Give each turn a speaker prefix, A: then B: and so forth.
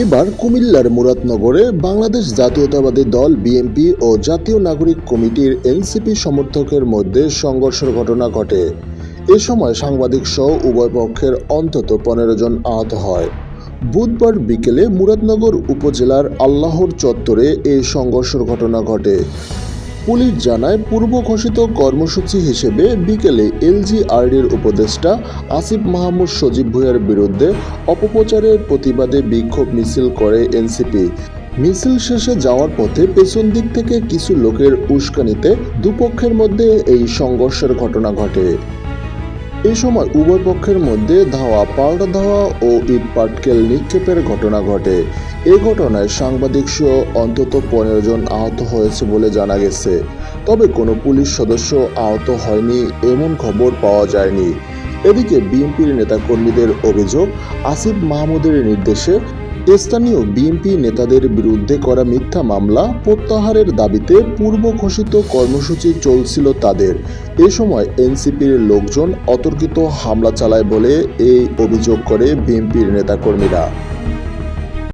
A: এবার কুমিল্লার মুরাদনগরে বাংলাদেশ জাতীয়তাবাদী দল বিএনপি ও জাতীয় নাগরিক কমিটির এনসিপি সমর্থকের মধ্যে সংঘর্ষের ঘটনা ঘটে। এ সময় সাংবাদিক সহ উভয় পক্ষের অন্তত পনেরো জন আহত হয়। বুধবার বিকেলে মুরাদনগর উপজেলার আল্লাহর চত্বরে এই সংঘর্ষের ঘটনা ঘটে। পুলিশ জানায় পূর্ব ঘোষিত কর্মসূচি হিসেবে বিকেলে এলজিআরডির উপদেষ্টা আসিফ মাহমুদ সজীব ভুঁইয়ার বিরুদ্ধে অপপ্রচারের প্রতিবাদে বিক্ষোভ মিছিল করে এনসিপি। মিছিল শেষে যাওয়ার পথে পেছন দিক থেকে কিছু লোকের উস্কানিতে দুপক্ষের মধ্যে এই সংঘর্ষের ঘটনা ঘটে। এই সময় উভয় পক্ষের মধ্যে ধাওয়া, পাল্টা ধাওয়া ও ইট পাটকেল নিক্ষেপের ঘটনা ঘটে। এ ঘটনায় সাংবাদিক সহ অন্তত পনেরো জন আহত হয়েছে বলে জানা গেছে। তবে কোনো পুলিশ সদস্য আহত হয়নি এমন খবর পাওয়া যায়নি। এদিকে বিএনপির নেতাকর্মীদের অভিযোগ, আসিফ মাহমুদের নির্দেশে স্থানীয় বিএনপি নেতাদের বিরুদ্ধে করা মিথ্যা মামলা প্রত্যাহারের দাবিতে পূর্ব ঘোষিত কর্মসূচি চলছিল তাদের। এ সময় এনসিপির লোকজন অতর্কিত হামলা চালায় বলে এই অভিযোগ করে বিএনপির নেতাকর্মীরা।